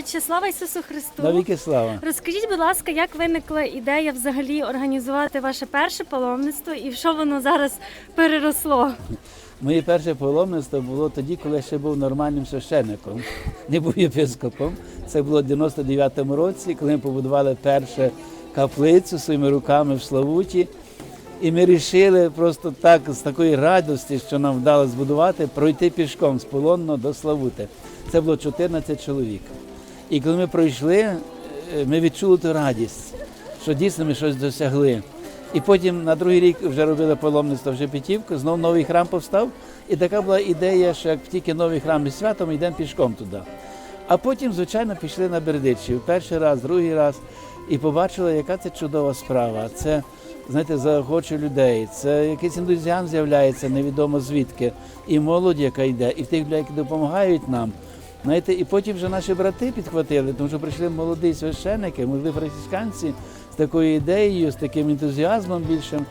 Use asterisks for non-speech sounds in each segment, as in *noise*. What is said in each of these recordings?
Отче, слава Ісусу Христу! Навіки слава. Розкажіть, будь ласка, як виникла ідея взагалі організувати ваше перше паломництво і в що воно зараз переросло? Моє перше паломництво було тоді, коли я ще був нормальним священником, не був єпископом. Це було в 99-му році, коли ми побудували першу каплицю своїми руками в Славуті. І ми вирішили просто так, з такої радості, що нам вдалося збудувати, пройти пішком з Полонного до Славути. Це було 14 чоловік. І коли ми пройшли, е, ми відчули ту радість, що дійсно ми щось досягли. І потім на другий рік вже робили паломництво в Шепетівку, знов новий храм повстав. І така була ідея, що як тільки новий храм і свято, ми йдемо пішком туди. А потім, звичайно, пішли на Бердичів. Перший раз, другий раз, і побачили, яка це чудова справа. Це, знаєте, заохочує людей, це якийсь ентузіазм з'являється, невідомо звідки. І молодь, яка йде, і тих які допомагають нам. Знаєте, і потім вже наші брати підхватили, тому що прийшли молоді священники, молоді францисканці з такою ідеєю, з таким ентузіазмом більшим.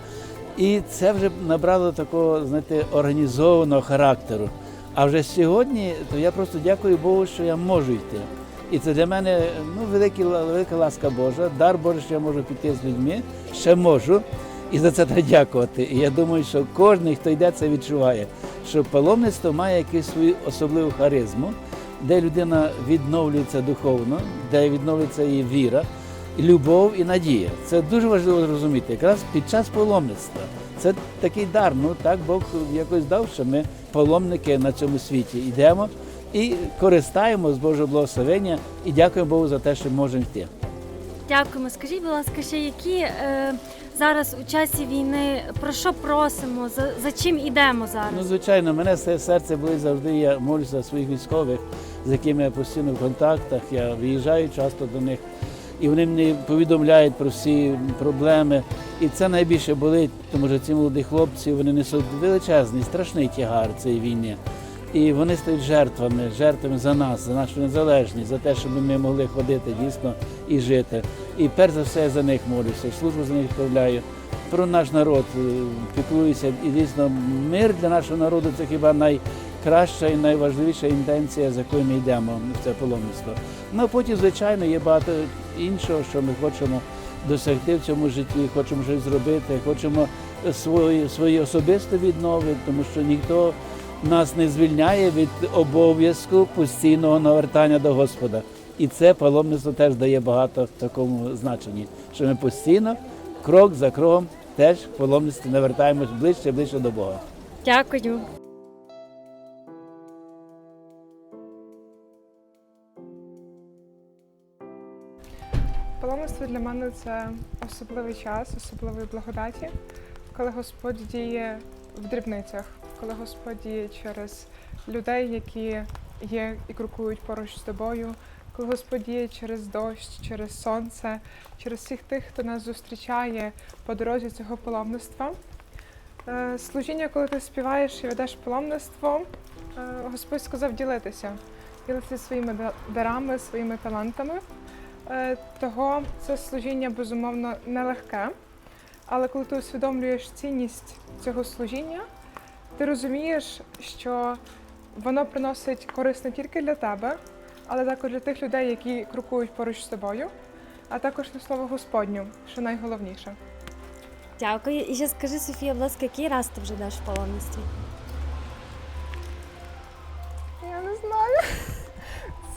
І це вже набрало такого, знаєте, організованого характеру. А вже сьогодні, то я просто дякую Богу, що я можу йти. І це для мене ну, великий, велика ласка Божа, дар Божий, що я можу піти з людьми, ще можу. І за це треба дякувати. І я думаю, що кожен, хто йде, це відчуває, що паломництво має якусь свою особливу харизму, де людина відновлюється духовно, де відновлюється її віра, любов і надія. Це дуже важливо зрозуміти. Якраз під час паломництва. Це такий дар. Ну так Бог якось дав, що ми паломники на цьому світі йдемо і користаємо з Божого благословення і дякуємо Богу за те, що можемо йти. Дякуємо. Скажіть, будь ласка, ще які е, зараз у часі війни про що просимо? За, за чим ідемо зараз? Ну, звичайно, мене все серце болить завжди. Я молюся за своїх військових, з якими я постійно в контактах. Я виїжджаю часто до них, і вони мені повідомляють про всі проблеми. І це найбільше болить, тому що ці молоді хлопці вони несуть величезний, страшний тягар цієї війни. І вони стають жертвами, жертвами за нас, за нашу незалежність, за те, щоб ми могли ходити дійсно і жити. І перш за все за них молюся, службу за них відправляю. Про наш народ е, піклуюся. І дійсно мир для нашого народу це хіба найкраща і найважливіша інтенція, з якою ми йдемо в це паломництво. Ну а потім, звичайно, є багато іншого, що ми хочемо досягти в цьому житті, хочемо щось зробити, хочемо свої, свої особисто віднови, тому що ніхто нас не звільняє від обов'язку постійного навертання до Господа. І це паломництво теж дає багато в такому значенні, що ми постійно, крок за кроком, теж в паломництві навертаємось ближче ближче до Бога. Дякую. Паломництво для мене це особливий час, особливої благодаті, коли Господь діє в дрібницях, коли Господь діє через людей, які є і крокують поруч з тобою, коли Господь діє через дощ, через сонце, через всіх тих, хто нас зустрічає по дорозі цього паломництва. Е, Служіння, коли ти співаєш і ведеш паломництво, е, Господь сказав ділитися, ділитися своїми дарами, своїми талантами. Е, Того це служіння безумовно нелегке. Але коли ти усвідомлюєш цінність цього служіння, ти розумієш, що воно приносить користь не тільки для тебе, але також для тих людей, які крокують поруч з тобою, а також на слово Господню, що найголовніше. Дякую. І ще скажи, Софія, будь ласка, який раз ти вже йдеш в паломництві?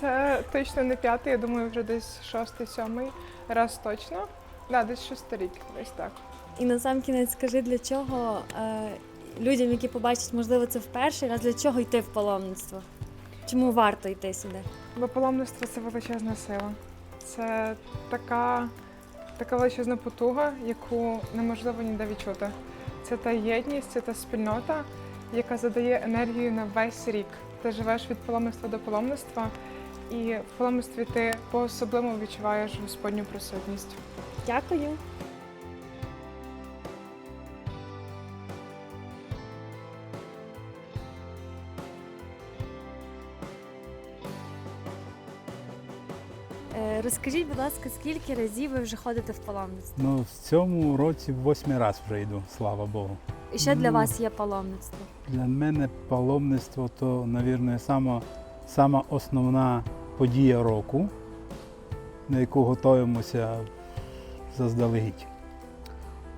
Це точно не п'ятий, я думаю, вже десь шостий, сьомий раз точно. Да, десь шестий рік, десь так. І на сам кінець скажи, для чого е, людям, які побачать, можливо, це в перший раз, для чого йти в паломництво? Чому варто йти сюди? Бо паломництво це величезна сила. Це така, така величезна потуга, яку неможливо ніде відчути. Це та єдність, це та спільнота, яка задає енергію на весь рік. Ти живеш від паломництва до паломництва, і в паломництві ти по-особливому відчуваєш Господню присутність. Дякую. Е, Розкажіть, будь ласка, скільки разів ви вже ходите в паломництво? Ну, в цьому році восьмий раз вже йду, слава Богу. І що для Ну. вас є паломництво? Для мене паломництво то, навірно, сама, сама основна подія року, на яку готуємося заздалегідь.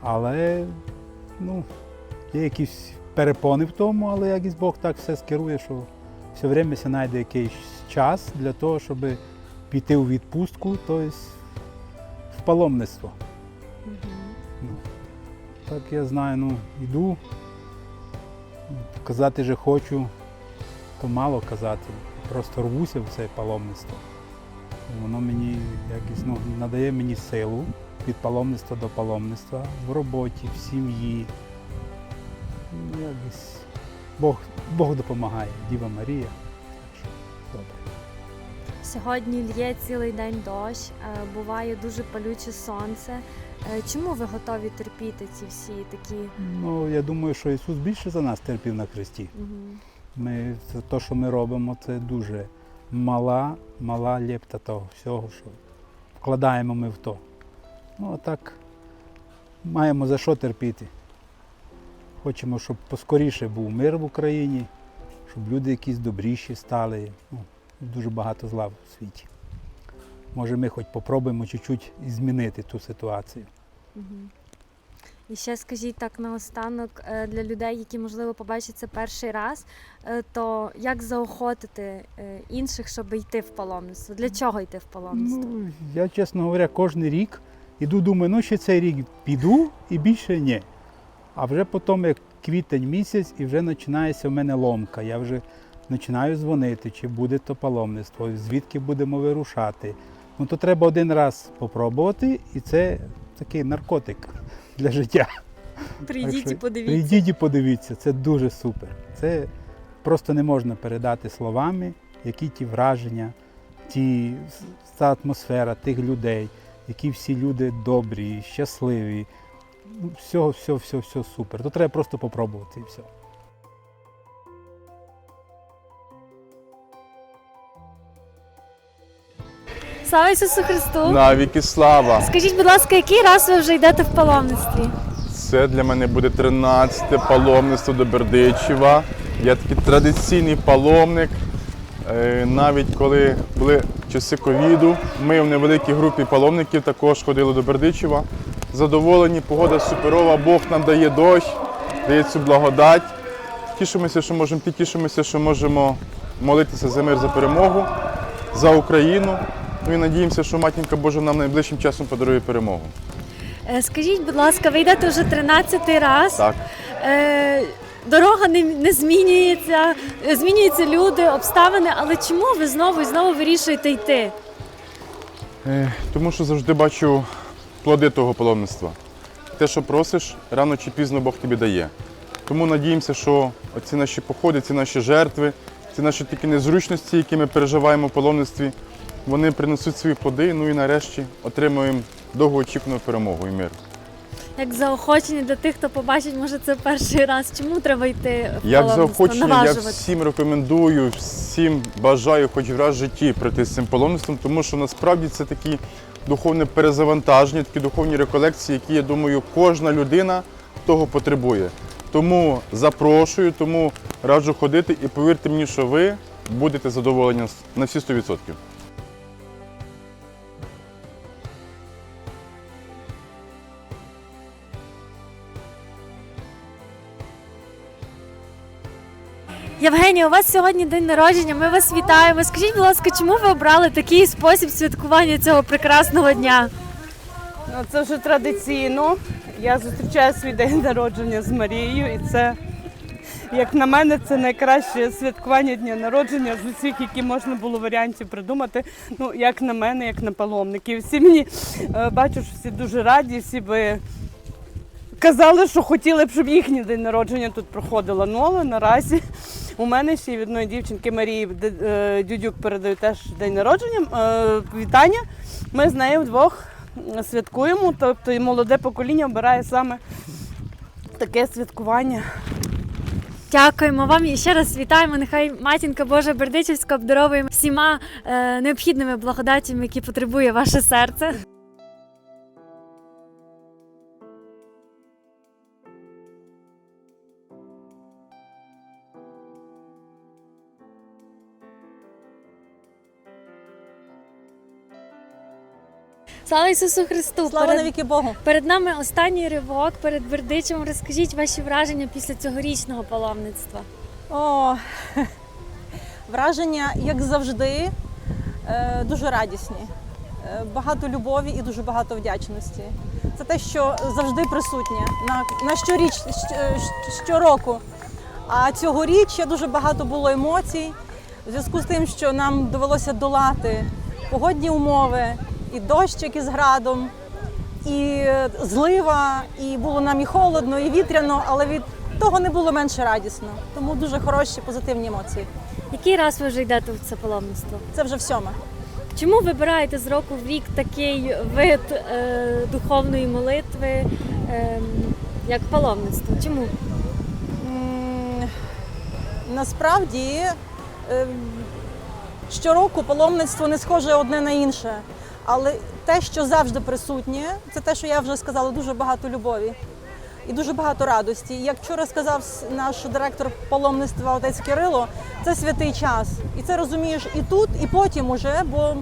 Але ну, є якісь перепони в тому, але якось Бог так все скерує, що все время знайде якийсь час для того, щоб піти у відпустку, тобто в паломництво. Ну, так я знаю, ну, йду. Казати же хочу, то мало казати. Просто рвуся в це паломництво. Воно мені якось ну, надає мені силу від паломництва до паломництва в роботі, в сім'ї. Ну, якось Бог, Бог допомагає, Діва Марія. Добре. Сьогодні лє цілий день дощ, е, буває дуже палюче сонце. Е, Чому ви готові терпіти ці всі такі? Ну, я думаю, що Ісус більше за нас терпів на хресті. Мгм. Ми, то, що ми робимо, це дуже мала, мала лепта того всього, що вкладаємо ми в то. Ну, а так маємо за що терпіти. Хочемо, щоб поскоріше був мир в Україні, щоб люди якісь добріші стали. Ну, дуже багато зла в світі. Може, ми хоч попробуємо чуть-чуть змінити ту ситуацію. І ще скажіть так наостанок е, для людей, які можливо побачать це перший раз, е, то як заохотити е, інших, щоб йти в паломництво? Для чого йти в паломництво? Ну, я, чесно говоря, кожен рік іду, думаю, ну ще цей рік піду і більше ні. А вже потім, як квітень місяць, і вже починається в мене ломка. Я вже починаю дзвонити, чи буде то паломництво, звідки будемо вирушати. Ну то треба один раз спробувати, і це такий наркотик для життя. Прийдіть і подивіться. Прийдіть і подивіться, це дуже супер. Це просто не можна передати словами, які ті враження, ті, та атмосфера тих людей, які всі люди добрі, щасливі. Всього, Все, все, все, все супер. То треба просто попробувати і все. Слава Ісусу Христу! Навіки слава! Скажіть, будь ласка, який раз ви вже йдете в паломництві? Це для мене буде 13-те паломництво до Бердичева. Я такий традиційний паломник. Е, Навіть коли були часи ковіду, ми в невеликій групі паломників також ходили до Бердичева. Задоволені, погода суперова, Бог нам дає дощ, дає цю благодать. Тішимося, що можемо тішимося, що можемо молитися за мир, за перемогу, за Україну. Ну і надіємося, що матінка Божа нам найближчим часом подарує перемогу. Е, Скажіть, будь ласка, ви йдете вже 13-й раз. Так. Е, Дорога не, не змінюється, змінюються люди, обставини, але чому ви знову і знову вирішуєте йти? Е, Тому що завжди бачу плоди того паломництва. Те, що просиш, рано чи пізно Бог тобі дає. Тому надіємося, що ці наші походи, ці наші жертви, ці наші такі незручності, які ми переживаємо в паломництві, вони принесуть свої плоди, ну і нарешті отримаємо довгоочікувану перемогу і мир. Як заохочення для тих, хто побачить, може це перший раз. Чому треба йти в Як заохочення, я всім рекомендую, всім бажаю хоч раз в житті пройти з цим паломництвом, тому що насправді це такі духовне перезавантаження, такі духовні реколекції, які, я думаю, кожна людина того потребує. Тому запрошую, тому раджу ходити і повірте мені, що ви будете задоволені на всі 100%. Євгенія, у вас сьогодні день народження. Ми вас вітаємо. Скажіть, будь ласка, чому ви обрали такий спосіб святкування цього прекрасного дня? Ну, це вже традиційно. Я зустрічаю свій день народження з Марією, і це, як на мене, це найкраще святкування дня народження з усіх, які можна було варіантів придумати. Ну, як на мене, як на паломників. Всі мені е, бачу, що всі дуже раді, всі би казали, що хотіли б, щоб їхній день народження тут проходило. Ну, але наразі у мене ще від одної дівчинки Марії е, Дюдюк передаю теж день народження. е, Вітання. Ми з нею вдвох святкуємо, тобто і молоде покоління обирає саме таке святкування. Дякуємо вам і ще раз вітаємо. Нехай матінка Божа Бердичівська обдаровує всіма е, необхідними благодатями, які потребує ваше серце. Слава Ісусу Христу! Слава перед, навіки Богу! перед нами останній ривок перед Бердичем. Розкажіть ваші враження після цьогорічного паломництва. О, *laughs* враження, як завжди, е, дуже радісні. Е, Багато любові і дуже багато вдячності. Це те, що завжди присутнє на, на щоріч, щороку. А цьогоріч ще дуже багато було емоцій в зв'язку з тим, що нам довелося долати погодні умови, і дощик із градом, і злива, і було нам і холодно, і вітряно, але від того не було менше радісно. Тому дуже хороші позитивні емоції. Який раз ви вже йдете в це паломництво? Це вже всьоме. Чому вибираєте з року в рік такий вид е, духовної молитви, е, як паломництво? Чому? М, Насправді е, щороку паломництво не схоже одне на інше. Але те, що завжди присутнє, це те, що я вже сказала, дуже багато любові і дуже багато радості. Як вчора сказав наш директор паломництва отець Кирило, це святий час. І це розумієш і тут, і потім уже, бо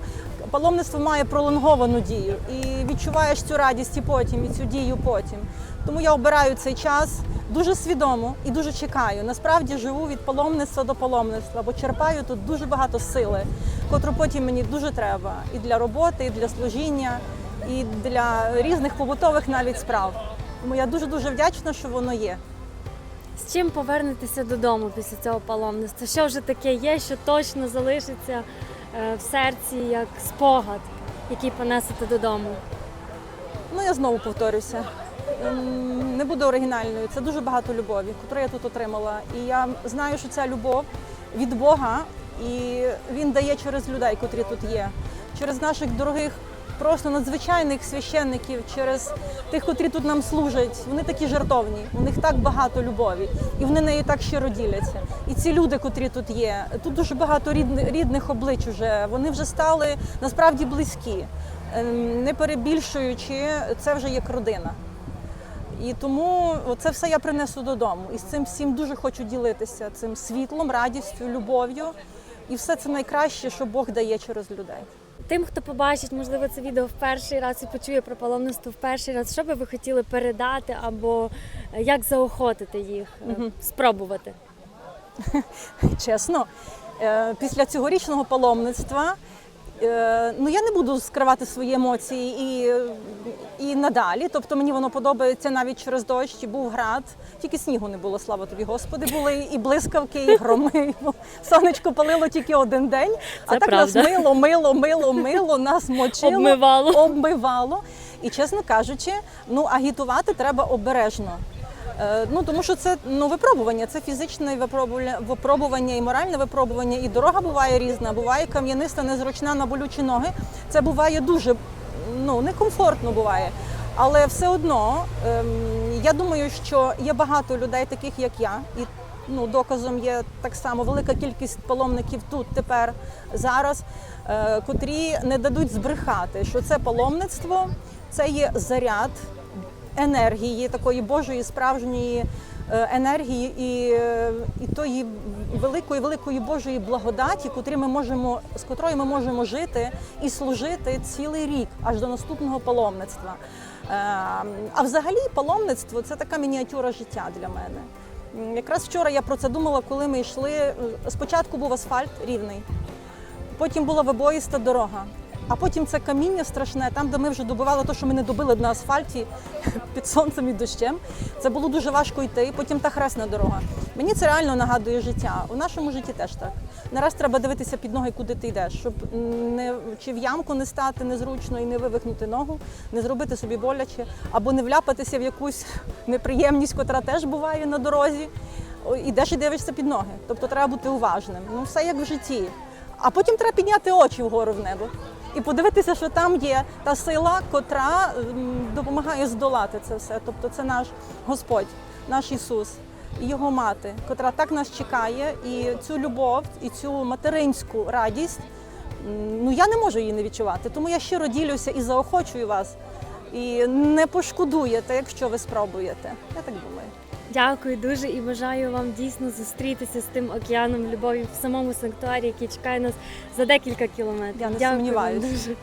паломництво має пролонговану дію. І відчуваєш цю радість і потім, і цю дію потім. Тому я обираю цей час дуже свідомо і дуже чекаю. Насправді живу від паломництва до паломництва, бо черпаю тут дуже багато сили, котру потім мені дуже треба і для роботи, і для служіння, і для різних побутових навіть справ. Тому я дуже дуже вдячна, що воно є. З чим повернетеся додому після цього паломництва? Що вже таке є, що точно залишиться е, в серці як спогад, який понесете додому? Ну я знову повторюся. Ем, Не буду оригінальною. Це дуже багато любові, яку я тут отримала. І я знаю, що ця любов від Бога, і він дає через людей, котрі тут є, через наших дорогих, просто надзвичайних священників, через тих, котрі тут нам служать. Вони такі жертовні, у них так багато любові, і вони нею так щиро діляться. І ці люди, котрі тут є, тут дуже багато рідних, рідних облич уже. Вони вже стали насправді близькі. Ем, Не перебільшуючи, це вже як родина. І тому це все я принесу додому. І з цим всім дуже хочу ділитися цим світлом, радістю, любов'ю. І все це найкраще, що Бог дає через людей. Тим, хто побачить, можливо, це відео в перший раз і почує про паломництво в перший раз, що би ви хотіли передати або е, як заохотити їх Мгм. спробувати? *laughs* Чесно, е, після цьогорічного паломництва. Е, Ну, я не буду скривати свої емоції і, і надалі. Тобто мені воно подобається навіть через дощ, був град. Тільки снігу не було, слава тобі, Господи. Були і блискавки, і громи. *laughs* Сонечко палило тільки один день, а Це так правда. нас мило, мило, мило, мило, нас мочило, Обмивало. обмивало. І чесно кажучи, ну агітувати треба обережно. Е, Ну тому що це ну випробування, це фізичне випробування, і моральне випробування. І дорога буває різна, буває кам'яниста, незручна на болючі ноги. Це буває дуже ну некомфортно буває. Але все одно ем, я думаю, що є багато людей, таких як я, і ну доказом є так само велика кількість паломників тут тепер зараз, е, котрі не дадуть збрехати, що це паломництво, це є заряд енергії, такої Божої справжньої е, енергії і, е, і тої великої, великої Божої благодаті, котрі ми можемо, з котрою ми можемо жити і служити цілий рік аж до наступного паломництва. Е, А взагалі паломництво це така мініатюра життя для мене. Якраз вчора я про це думала, коли ми йшли. Спочатку був асфальт рівний, потім була вибоїста дорога. А потім це каміння страшне, там, де ми вже добивали те, що ми не добили на асфальті *laughs* під сонцем і дощем. Це було дуже важко йти. Потім та хресна дорога. Мені це реально нагадує життя. У нашому житті теж так. Не раз треба дивитися під ноги, куди ти йдеш, щоб не чи в ямку не стати незручно і не вивихнути ногу, не зробити собі боляче, або не вляпатися в якусь неприємність, котра теж буває на дорозі. Ідеш і дивишся під ноги. Тобто треба бути уважним. Ну все як в житті. А потім треба підняти очі вгору в небо і подивитися, що там є та сила, котра допомагає здолати це все. Тобто це наш Господь, наш Ісус Його мати, котра так нас чекає, і цю любов, і цю материнську радість. Ну я не можу її не відчувати. Тому я щиро ділюся і заохочую вас. І не пошкодуєте, якщо ви спробуєте. Я так думаю. Дякую дуже і бажаю вам дійсно зустрітися з тим океаном любові в самому санктуарі, який чекає нас за декілька кілометрів. Я не дуже.